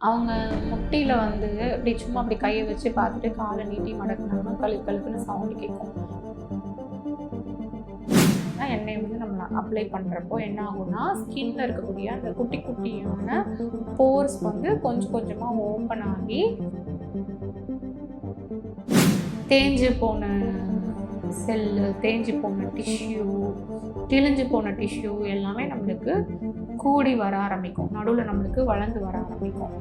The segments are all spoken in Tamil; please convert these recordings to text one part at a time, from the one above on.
அவங்க முட்டியில் வந்து அப்படி சும்மா அப்படி கையை வச்சு பார்த்துட்டு காலை நீட்டி மடக்குனாங்கன்னா கழு கழுக்குன்னு சவுண்டு கேட்கும் எண்ணெய் வந்து நம்ம அப்ளை பண்ணுறப்போ என்ன ஆகும்னா ஸ்கின்ல இருக்கக்கூடிய அந்த குட்டி குட்டியான போர்ஸ் வந்து கொஞ்சம் கொஞ்சமாக ஓப்பன் ஆகி தேஞ்சு போன செல்லு தேஞ்சு போன டிஷ்யூ கிழிஞ்சு போன டிஷ்யூ எல்லாமே நம்மளுக்கு கூடி வர ஆரம்பிக்கும். நடுவில் நம்மளுக்கு வளர்ந்து வர ஆரம்பிக்கும்.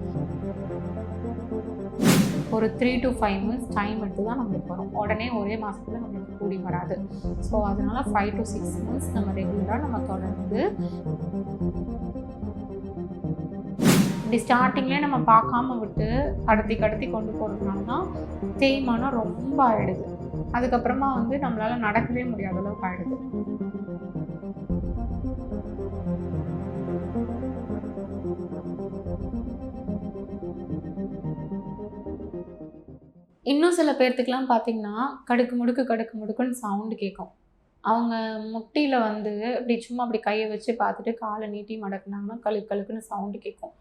ஒரு three to five minutes time எடுத்து தான் நம்மளுக்கு வரும். உடனே ஒரே மாதத்துல நம்மளுக்கு கூடி வராது. ஸோ அதனால் ஃபைவ் டு சிக்ஸ் மந்த்ஸ் நம்ம ரெகுலராக நம்ம தொடர்ந்து இப்படி ஸ்டார்டிங்லேயே நம்ம பார்க்காம விட்டு கடத்தி கடத்தி கொண்டு போகிறதுனால தான் தேய்மானம் ரொம்ப ஆகிடுது அதுக்கப்புறமா வந்து நம்மளால நடக்கவே முடியாத அளவுக்கு ஆயிடுது. இன்னும் சில பேர்த்துக்கெலாம் பார்த்தீங்கன்னா கடுக்கு முடுக்கு கடுக்கு முடுக்குன்னு சவுண்டு கேட்கும் அவங்க முட்டியில் வந்து இப்படி சும்மா அப்படி கையை வச்சு பார்த்துட்டு காலை நீட்டி மடக்குனாங்கன்னா கழுக்கு கழுக்குன்னு சவுண்டு கேட்கும்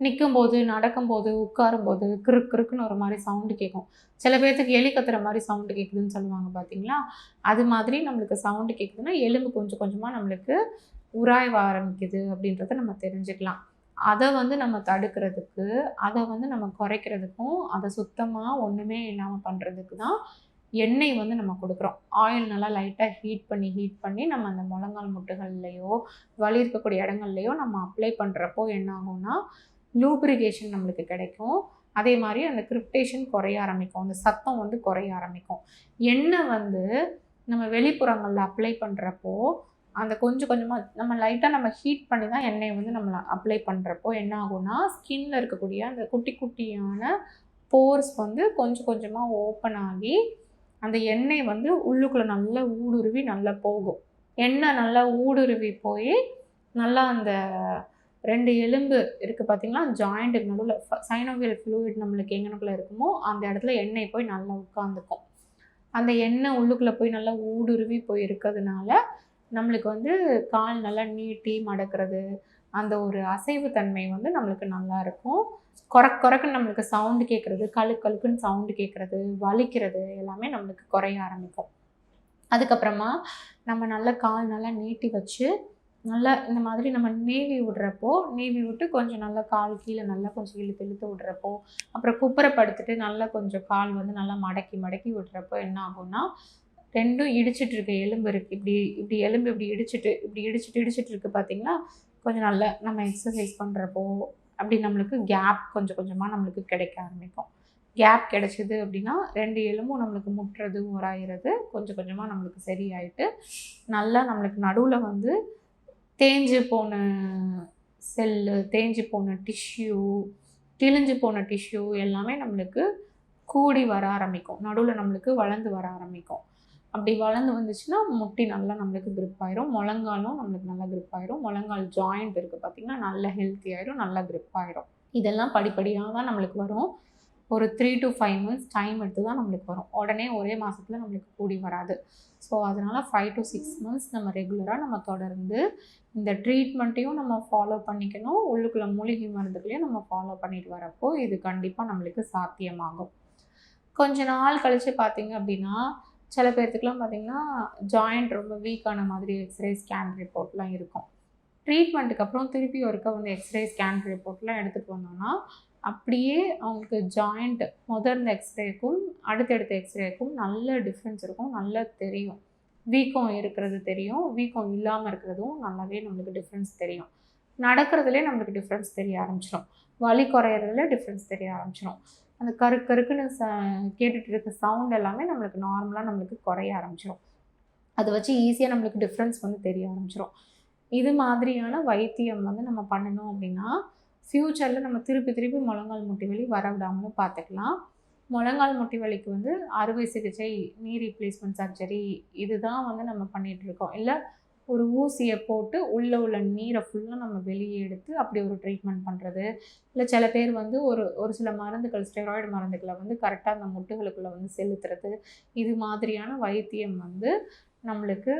நிற்கும்போது நடக்கும்போது உட்காரும்போது கிறு கிறுக்குன்னு ஒரு மாதிரி சவுண்டு கேட்கும் சில பேர்த்துக்கு எலி கத்துற மாதிரி சவுண்டு கேட்குதுன்னு சொல்லுவாங்க பார்த்தீங்களா அது மாதிரி நம்மளுக்கு சவுண்டு கேட்குதுன்னா எலும்பு கொஞ்சம் கொஞ்சமாக நம்மளுக்கு உராய்வ ஆரம்பிக்குது அப்படின்றத நம்ம தெரிஞ்சுக்கலாம். அதை வந்து நம்ம தடுக்கிறதுக்கு அதை வந்து நம்ம குறைக்கிறதுக்கும் அதை சுத்தமாக ஒன்றுமே இல்லாமல் பண்ணுறதுக்கு தான் எண்ணெய் வந்து நம்ம கொடுக்குறோம். ஆயில் நல்லா லைட்டாக ஹீட் பண்ணி ஹீட் பண்ணி நம்ம அந்த முழங்கால் முட்டுகள்லையோ வலி இருக்கக்கூடிய இடங்கள்லையோ நம்ம அப்ளை பண்ணுறப்போ என்ன ஆகும்னா லூப்ரிகேஷன் நம்மளுக்கு கிடைக்கும். அதே மாதிரி அந்த கிரிப்டேஷன் குறைய ஆரம்பிக்கும். அந்த சத்தம் வந்து குறைய ஆரம்பிக்கும். எண்ணெய் வந்து நம்ம வெளிப்புறங்களில் அப்ளை பண்ணுறப்போ அந்த கொஞ்சம் கொஞ்சமாக நம்ம லைட்டாக நம்ம ஹீட் பண்ணி தான் எண்ணெயை வந்து நம்ம அப்ளை பண்ணுறப்போ என்ன ஆகும்னா ஸ்கின்ல இருக்கக்கூடிய அந்த குட்டி குட்டியான போர்ஸ் வந்து கொஞ்சம் கொஞ்சமாக ஓப்பன் ஆகி அந்த எண்ணெய் வந்து உள்ளுக்குள்ளே நல்லா ஊடுருவி நல்லா போகும். எண்ணெய் நல்லா ஊடுருவி போய் நல்லா அந்த ரெண்டு எலும்பு இருக்குது பார்த்தீங்களா ஜாயிண்ட்டுக்கு நடுவில் சைனோவியல் ஃப்ளூயிட் நம்மளுக்கு எங்கனக்குள்ளே இருக்குமோ அந்த இடத்துல எண்ணெய் போய் நல்லா உட்காந்துக்கும் அந்த எண்ணெய் உள்ளுக்குள்ளே போய் நல்லா ஊடுருவி போய் இருக்கிறதுனால நம்மளுக்கு வந்து கால் நல்லா நீட்டி மடக்கிறது அந்த ஒரு அசைவு தன்மை வந்து நம்மளுக்கு நல்லா இருக்கும். குறக் குறக்குன்னு நம்மளுக்கு சவுண்டு கேட்குறது கழு கழுக்குன்னு சவுண்டு கேட்குறது வலிக்கிறது எல்லாமே நம்மளுக்கு குறைய ஆரம்பிக்கும். அதுக்கப்புறமா நம்ம நல்லா கால் நல்லா நீட்டி வச்சு நல்லா இந்த மாதிரி நம்ம நீவி விடுறப்போ நீவி விட்டு கொஞ்சம் நல்லா கால் கீழே நல்லா கொஞ்சம் இழுத்து இழுத்து விடுறப்போ அப்புறம் குப்பரை படுத்துட்டு நல்லா கொஞ்சம் கால் வந்து நல்லா மடக்கி மடக்கி விடுறப்போ என்ன ஆகும்னா ரெண்டும் இடிச்சிட்டு இருக்க. எலும்பு இருக்குது இப்படி இப்படி எலும்பு இப்படி இடிச்சிட்டு இப்படி இடிச்சிட்டு இடிச்சிட்டு இருக்கு பார்த்தீங்களா கொஞ்சம் நல்லா நம்ம எக்ஸசைஸ் பண்ணுறப்போ அப்படி நம்மளுக்கு கேப் கொஞ்சம் கொஞ்சமாக நம்மளுக்கு கிடைக்க ஆரம்பிக்கும். கேப் கிடைச்சிது அப்படின்னா ரெண்டு எலும்பும் நம்மளுக்கு முட்டுறது உராயிறது கொஞ்சம் கொஞ்சமாக நம்மளுக்கு சரியாயிட்டு நல்லா நம்மளுக்கு நடுவில் வந்து தேஞ்சு போன செல்லு தேஞ்சு போன டிஷ்யூ கிழிஞ்சு போன டிஷ்யூ எல்லாமே நம்மளுக்கு கூடி வர ஆரம்பிக்கும். நடுவில் நம்மளுக்கு வளர்ந்து வர ஆரம்பிக்கும். அப்படி வளர்ந்து வந்துச்சுன்னா முட்டி நல்லா நம்மளுக்கு grip ஆயிரும். முழங்காலும் நம்மளுக்கு நல்லா grip ஆயிரும். முழங்கால் ஜாயிண்ட் இருக்குது பார்த்திங்கன்னா நல்ல ஹெல்த்தி ஆயிரும் நல்லா க்ரிப் ஆயிரும். இதெல்லாம் படிப்படியாக தான் நம்மளுக்கு வரும். ஒரு three to five months time எடுத்து தான் நம்மளுக்கு வரும். உடனே ஒரே மாதத்தில் நம்மளுக்கு கூடி வராது. ஸோ அதனால் ஃபைவ் டு சிக்ஸ் மந்த்ஸ் நம்ம ரெகுலராக நம்ம தொடர்ந்து இந்த ட்ரீட்மெண்ட்டையும் நம்ம ஃபாலோ பண்ணிக்கணும். உள்ளுக்குள்ள மூலிகை மருந்துகளையும் நம்ம ஃபாலோ பண்ணிட்டு வரப்போ இது கண்டிப்பாக நம்மளுக்கு சாத்தியமாகும். கொஞ்ச நாள் கழித்து பார்த்தீங்க அப்படின்னா சில பேர்த்துக்குலாம் பார்த்தீங்கன்னா ஜாயிண்ட் ரொம்ப வீக்கான மாதிரி எக்ஸ்ரே ஸ்கேன் ரிப்போர்ட்லாம் இருக்கும். ட்ரீட்மெண்ட்டுக்கு அப்புறம் திருப்பி ஒருக்க வந்து எக்ஸ்ரே ஸ்கேன் ரிப்போர்ட்லாம் எடுத்துகிட்டு வந்தோம்னா அப்படியே அவங்களுக்கு ஜாயிண்ட் முதல் எக்ஸ்ரேக்கும் அடுத்தடுத்த எக்ஸ்ரேக்கும் நல்ல டிஃப்ரென்ஸ் இருக்கும் நல்லா தெரியும். வீக்கம் இருக்கிறது தெரியும். வீக்கம் இல்லாமல் இருக்கிறதும் நல்லாவே நம்மளுக்கு டிஃப்ரென்ஸ் தெரியும். நடக்கிறதுலே நம்மளுக்கு டிஃப்ரென்ஸ் தெரிய ஆரம்பிச்சிடும் வலி குறையிறதுல டிஃப்ரென்ஸ் தெரிய ஆரம்பிச்சிடும் அந்த கரு கருக்குன்னு ச கேட்டுட்டு இருக்க சவுண்ட் எல்லாமே நம்மளுக்கு நார்மலாக நம்மளுக்கு குறைய ஆரம்பிச்சிடும் அதை வச்சு ஈஸியாக நம்மளுக்கு டிஃப்ரென்ஸ் வந்து தெரிய ஆரம்பிச்சிடும் இது மாதிரியான வைத்தியம் வந்து நம்ம பண்ணணும் அப்படின்னா ஃப்யூச்சரில் நம்ம திருப்பி திருப்பி முழங்கால் முட்டி வலி வர விடாமலும் பார்த்துக்கலாம். முழங்கால் முட்டி வலிக்கு வந்து அறுவை சிகிச்சை நீ ரீப்ளேஸ்மெண்ட் சர்ஜரி இதுதான் வந்து நம்ம பண்ணிகிட்டு இருக்கோம் இல்லை ஒரு ஊசியை போட்டு உள்ளே உள்ள நீரை ஃபுல்லாக நம்ம வெளியே எடுத்து அப்படி ஒரு ட்ரீட்மெண்ட் பண்ணுறது இல்லை சில பேர் வந்து ஒரு ஒரு சில மருந்துகள் ஸ்டெராய்டு மருந்துகளை வந்து கரெக்டாக அந்த முட்டுகளுக்குள்ளே வந்து செலுத்துறது. இது மாதிரியான வைத்தியம் வந்து நம்மளுக்கு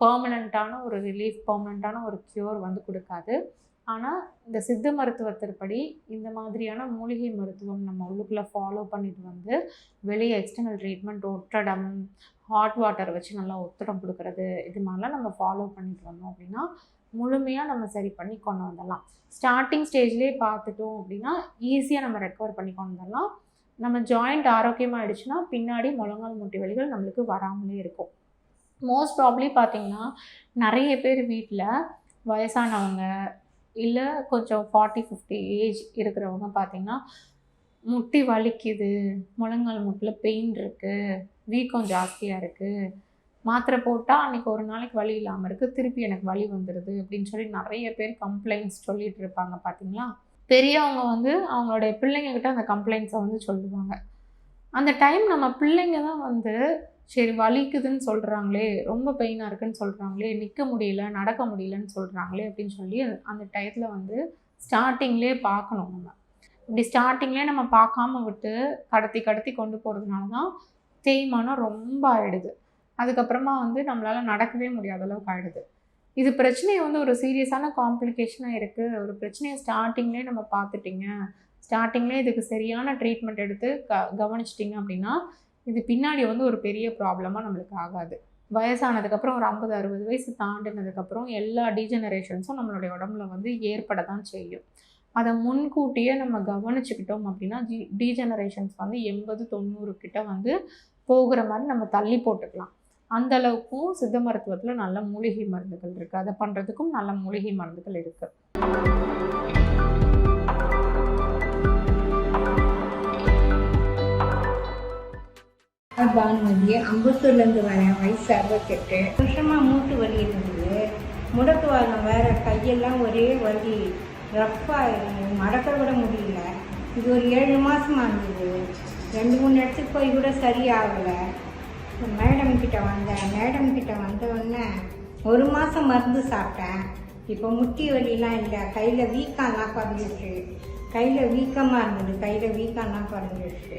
பர்மனண்ட்டான ஒரு ரிலீஃப் பர்மனண்ட்டான ஒரு க்யூர் வந்து கொடுக்காது. ஆனால் இந்த சித்த மருத்துவத்திற்படி இந்த மாதிரியான மூலிகை மருத்துவம் நம்ம உள்ளுக்குள்ளே ஃபாலோ பண்ணிட்டு வந்து வெளியே எக்ஸ்டர்னல் ட்ரீட்மெண்ட் ஒற்றடம் ஹாட் வாட்டர் வச்சு நல்லா ஒத்தடம் கொடுக்கறது இது மாதிரிலாம் நம்ம ஃபாலோ பண்ணிட்டு வந்தோம் அப்படின்னா முழுமையாக நம்ம சரி பண்ணி கொண்டு வந்துடலாம் ஸ்டார்டிங் ஸ்டேஜ்லேயே பார்த்துட்டோம் அப்படின்னா ஈஸியாக நம்ம ரெக்கவர் பண்ணி கொண்டு வந்துடலாம் நம்ம ஜாயிண்ட் ஆரோக்கியமாகிடுச்சுன்னா பின்னாடி முழங்கால் முட்டி வலிகள் நம்மளுக்கு வராமலே இருக்கும். மோஸ்ட் ப்ராப்ளி பார்த்திங்கன்னா நிறைய பேர் வீட்டில் வயசானவங்க இல்லை கொஞ்சம் ஃபார்ட்டி ஃபிஃப்டி ஏஜ் இருக்கிறவங்க பார்த்தீங்கன்னா முட்டி வலிக்குது முழங்கால் முட்டில் பெயின் இருக்குது வீக்கம் ஜாஸ்தியாக இருக்குது மாத்திரை போட்டால் அன்றைக்கி ஒரு நாளைக்கு வலி இல்லாமல் இருக்குது திருப்பி எனக்கு வலி வந்துடுது அப்படின்னு சொல்லி நிறைய பேர் கம்ப்ளைண்ட்ஸ் சொல்லிகிட்டு இருப்பாங்க பார்த்தீங்களா பெரியவங்க வந்து அவங்களுடைய பிள்ளைங்கக்கிட்ட அந்த கம்ப்ளைண்ட்ஸை வந்து சொல்லுவாங்க. அந்த டைம் நம்ம பிள்ளைங்க தான் வந்து சரி வலிக்குதுன்னு சொல்கிறாங்களே ரொம்ப பெயினாக இருக்குன்னு சொல்கிறாங்களே நிற்க முடியல நடக்க முடியலன்னு சொல்கிறாங்களே அப்படின்னு சொல்லி அந்த டயத்தில் வந்து ஸ்டார்டிங்லேயே பார்க்கணும் நம்ம. இப்படி ஸ்டார்டிங்லேயே நம்ம பார்க்காம விட்டு கடத்தி கடத்தி கொண்டு போகிறதுனால தான் தேய்மானம் ரொம்ப ஆயிடுது. அதுக்கப்புறமா வந்து நம்மளால் நடக்கவே முடியாத அளவுக்கு ஆகிடுது இது பிரச்சனையை வந்து ஒரு சீரியஸான காம்ப்ளிகேஷனாக இருக்குது ஒரு பிரச்சனையை ஸ்டார்டிங்லேயே நம்ம பார்த்துட்டிங்க. ஸ்டார்டிங்லேயே இதுக்கு சரியான ட்ரீட்மெண்ட் எடுத்து க கவனிச்சிட்டிங்க அப்படின்னா இது பின்னாடி வந்து ஒரு பெரிய ப்ராப்ளமாக நம்மளுக்கு ஆகாது. வயசானதுக்கப்புறம் ஒரு ஐம்பது அறுபது வயசு தாண்டினதுக்கப்புறம் எல்லா டீஜெனரேஷன்ஸும் நம்மளுடைய உடம்புல வந்து ஏற்பட தான் செய்யும். அதை முன்கூட்டியே நம்ம கவனிச்சுக்கிட்டோம் அப்படின்னா ஜி டீஜெனரேஷன்ஸ் வந்து எண்பது தொண்ணூறு கிட்ட வந்து போகிற மாதிரி நம்ம தள்ளி போட்டுக்கலாம். அந்த அளவுக்கும் சித்த மருத்துவத்தில் நல்ல மூலிகை மருந்துகள் இருக்குது அதை பண்ணுறதுக்கும் நல்ல மூலிகை மருந்துகள் இருக்குது பானுமதி அம்பத்தூர்லேருந்து வரேன் வயசு அறுபத்தெட்டு. வருஷமாக மூட்டு வலி இருந்தது. முடக்கு வாரம் வேறு கையெல்லாம் ஒரே வலி. ரஃப்பாக மடக்க கூட முடியல. இது ஒரு ஏழு மாதமாக இருந்தது. ரெண்டு மூணு இடத்துக்கு போய் கூட சரியாகலை. மேடம் கிட்ட வந்தேன். மேடம் கிட்ட வந்த உடனே ஒரு மாதம் மருந்து சாப்பிட்டேன். இப்போ முட்டி வலிலாம் இல்லை. கையில் வீக்கம்லாம் குறைஞ்சிருச்சு கையில் வீக்கமாக இருந்தது. கையில் வீக்கம்லாம் குறைஞ்சிருச்சு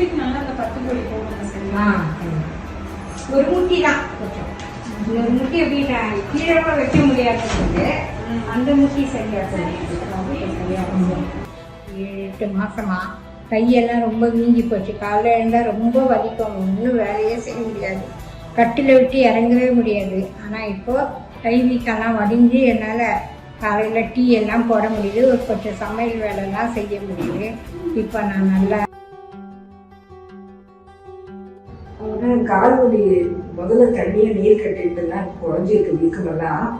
முட்டிக்கு நல்லா அந்த பத்து பொடி போகணும் ஆ ஒரு முட்டி தான் கொஞ்சம் ஒரு முட்டி எப்படி நான் கீழே கூட வைக்க முடியாதது அந்த முட்டி சரியா. சரியா. ஏழு எட்டு மாசமா கையெல்லாம் ரொம்ப வீங்கி போச்சு. காலைல எழுந்தால் ரொம்ப வலிக்கும். ஒன்றும் வேலையே செய்ய முடியாது. கட்டில விட்டு இறங்கவே முடியாது. ஆனால் இப்போ கை வீக்கெல்லாம் வடிஞ்சு என்னால் காலையில் டீ எல்லாம் போட முடியுது. ஒரு கொஞ்சம் சமையல் வேலைலாம் செய்ய முடியுது. இப்போ நான் நல்லா ஆனா கால்வலி முதல்ல தண்ணிய நீர் கட்டிட்டுலாம் குறைஞ்சிருக்கு வீக்கமெல்லாம்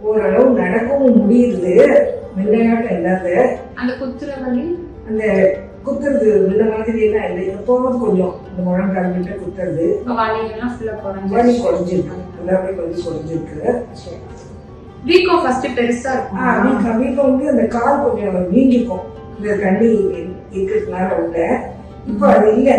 ஓரளவு நடக்கவும் முடியுது. முன்னையாட்டம் இல்லாத. அந்த குத்துற வலி? அந்த குத்துறது முன்ன மாதிரி எல்லாம் இல்லை. எப்போவும் கொஞ்சம் இந்த முழங்கால் விட்டு குத்துறது. வலி குறைஞ்சி குறைஞ்சிருக்கு எல்லாமே வலி குறைஞ்சிருக்கு. வீக்கம் ஃபர்ஸ்ட் பெருசா இருக்கும்? ஆஹ் வீக்கம் வீக்கம் வந்து அந்த கால் கொஞ்சம் வீங்கிக்கும் இந்த தண்ணி இருக்கிறதுனால உள்ள. இப்போ அது இல்லை.